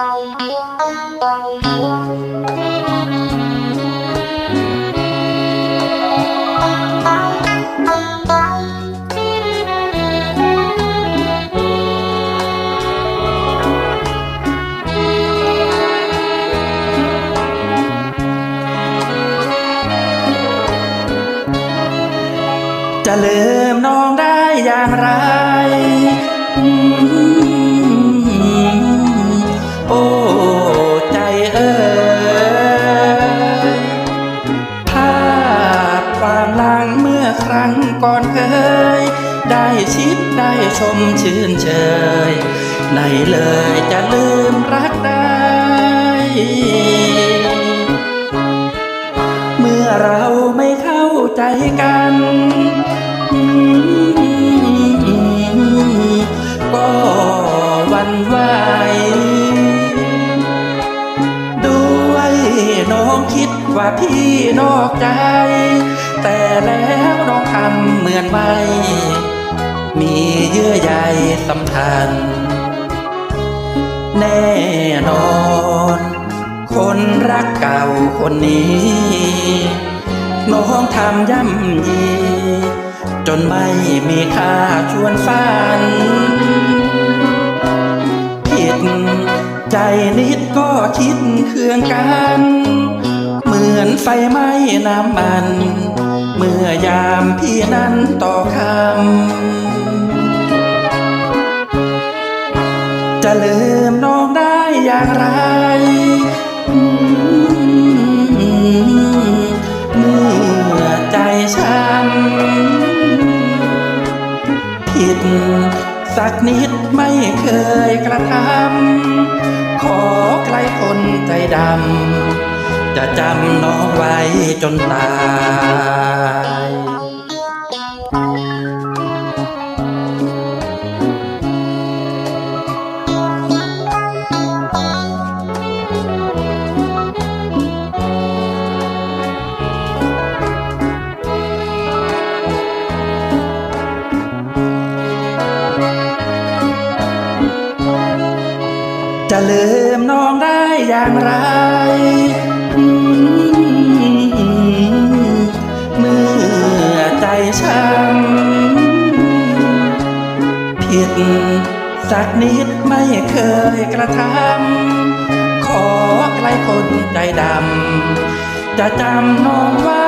จะลืมน้องได้อย่างไร ครั้งก่อนเคย ได้ชิดได้ชมชื่นเชยไหนเลยจะลืมรักได้ เมื่อเราไม่เข้าใจกัน ก็วันไหวด้วยน้องคิด ว่าพี่นอกใจ แต่แล้วน้องทำเหมือนไม่ มีเยื่อใยสัมพันธ์แน่นอน คนรักเก่าคนนี้ น้องทำย่ำยี จนไม่มีค่าชวนฝันผิดใจนิดก็คิดเคืองกัน มือนไฟไหม้น้ำมัน เมื่อยามพี่นั้นต่อคำ จะลืมน้องได้อย่างไร เมื่อใจช้ำผิดสักนิดไม่เคยกระทำ ขอใกลคนใจดำ จะจำน้องไว้จนตายจะลืมน้องได้อย่างไร เมื่อใจช้ำผิดสักนิดไม่เคยกระทำขอใกลคนใจดำจะจำน้องไว้จนตา